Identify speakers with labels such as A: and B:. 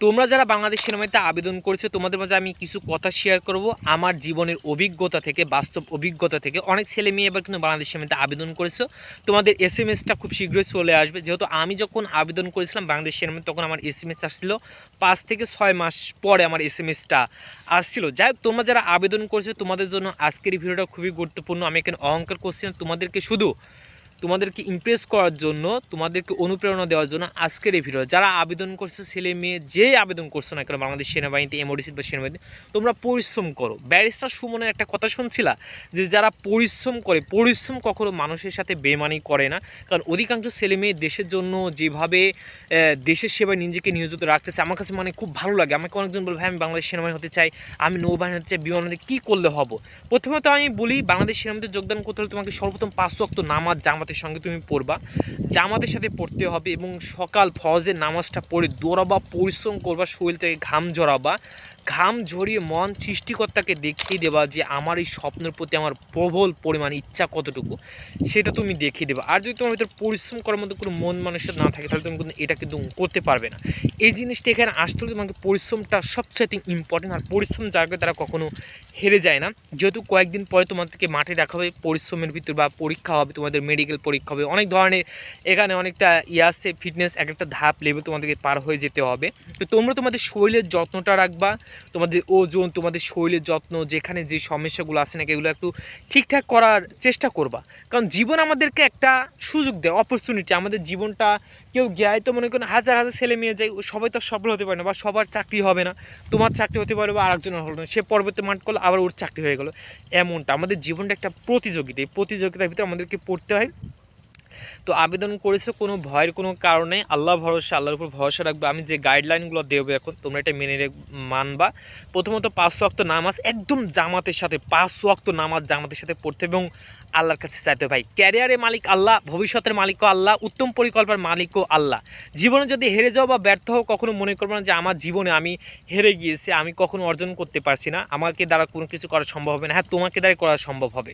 A: তোমরা যারা বাংলাদেশ সিনেমাতে আবেদন করেছ, তোমাদের মাঝে আমি কিছু কথা শেয়ার করব। আমার জীবনের অভিজ্ঞতা থেকে, বাস্তব অভিজ্ঞতা থেকে। অনেক ছেলে মেয়ে এবার কিন্তু বাংলাদেশ সিনেমাতে আবেদন করেছ। তোমাদের এস এম এসটা খুব শীঘ্রই চলে আসবে। যেহেতু আমি যখন আবেদন করেছিলাম বাংলাদেশ সিনেমাতে, তখন আমার এস এম এস আসছিল। পাঁচ থেকে ছয় মাস পরে আমার এস এম এসটা আসছিল। যাই হোক, তোমরা যারা আবেদন করেছ, তোমাদের জন্য আজকের ভিডিওটা খুবই গুরুত্বপূর্ণ। আমি এখানে অহংকার করছি তোমাদেরকে শুধু তোমাদেরকে ইমপ্রেস করার জন্য, তোমাদেরকে অনুপ্রেরণা দেওয়ার জন্য আজকের এই ভিডিও যারা আবেদন করছে, ছেলে মেয়ে যে আবেদন করছ না কেন, বাংলাদেশ সেনাবাহিনীতে এমওডিসি বা সেনাবাহিনীতে, তোমরা পরিশ্রম করো। ব্যারিস্টার সুমনের একটা কথা শুনছিলা, যে যারা পরিশ্রম করে, পরিশ্রম কখনো মানুষের সাথে বেমানি করে না। কারণ অধিকাংশ ছেলে মেয়ে দেশের জন্য যেভাবে দেশের সেবায় নিজেকে নিয়োজিত রাখতেছে, আমার কাছে মানে খুব ভালো লাগে। আমাকে অনেকজন বলে, ভাই, আমি বাংলাদেশ সেনাবাহিনী হতে চাই, আমি নৌবাহিনী হতে চাই, বিমান হতে কী করলে হব? প্রথমত আমি বলি, বাংলাদেশ সেনাবাহিনীতে যোগদান করতে হলে তোমাকে সর্বপ্রথম পাঁচ ওয়াক্ত নামাজ জামাতের সঙ্গে তুমি পড়বা। জামাতের সাথে পড়তে হবে এবং সকাল ফজের নামাজটা পড়ে দৌড়াবা, পরিশ্রম করবা, শরীর থেকে ঘাম ঝরাবা। ঘাম ঝরিয়ে মন সৃষ্টিকর্তাকে দেখিয়ে দেবা যে আমার এই স্বপ্নের প্রতি আমার প্রবল পরিমাণ ইচ্ছা কতটুকু, সেটা তুমি দেখিয়ে দেবা। আর যদি তোমার ভিতরে পরিশ্রম করার মতো কোনো মন মানুষের না থাকে, তাহলে তুমি কিন্তু এটা কিন্তু করতে পারবে না। এই জিনিসটা এখানে আসতে হলে তোমাকে পরিশ্রমটা সবচেয়ে ইম্পর্টেন্ট আর পরিশ্রম যাকে তারা কখনো হেরে যায় না। যেহেতু কয়েকদিন পরে তোমাদেরকে মাঠে দেখা হবে, পরিশ্রমের ভিতর বা পরীক্ষা হবে, তোমাদের মেডিকেল পরীক্ষা হবে, অনেক ধরনের এখানে অনেকটা ইয়ে আছে ফিটনেস এক একটা ধাপ লেভেল তোমাদেরকে পার হয়ে যেতে হবে। তো তোমরা তোমাদের শরীরের যত্নটা রাখবা তোমাদের ওজন, তোমাদের শরীরের যত্ন, যেখানে যে সমস্যাগুলো আছে নাকি এগুলো একটু ঠিকঠাক করার চেষ্টা করবা। কারণ জীবন আমাদেরকে একটা সুযোগ দেয় অপরচুনিটি আমাদের জীবনটা কেউ গিয়ে তো মনে করেন হাজার হাজার ছেলে মেয়ে যায়, সবাই তো সফল হতে পারে না বা সবার চাকরি হবে না। তোমার চাকরি হতে পারে বা আরেকজনের হলো না, সে পরবর্তী মাঠ করল, আবার ওর চাকরি হয়ে গেলো। এমনটা, আমাদের জীবনটা একটা প্রতিযোগিতা। এই প্রতিযোগিতার ভিতরে আমাদেরকে পড়তে হয়। তো আবেদন করেছ কোনো ভয়ের কোনো কারণে? আল্লাহ ভরসা, আল্লাহর উপর ভরসা রাখবে। আমি যে গাইডলাইনগুলো দেবো এখন, তোমরা এটা মেনে মানবা। প্রথমত পাঁচ ওয়াক্ত নামাজ, একদম জামাতের সাথে, পাঁচ ওয়াক্ত নামাজ জামাতের সাথে পড়তে এবং আল্লাহর কাছে চাইতে ভাই ক্যারিয়ারের মালিক আল্লাহ, ভবিষ্যতের মালিকও আল্লাহ, উত্তম পরিকল্পনার মালিকও আল্লাহ। জীবনে যদি হেরে যাও বা ব্যর্থ হও, কখনো মনে করব না যে আমার জীবনে আমি হেরে গিয়েছি, আমি কখনো অর্জন করতে পারছি না। আমাকে দ্বারা কোনো কিছু করা সম্ভব হবে না। হ্যাঁ তোমাকে দ্বারা করা সম্ভব হবে।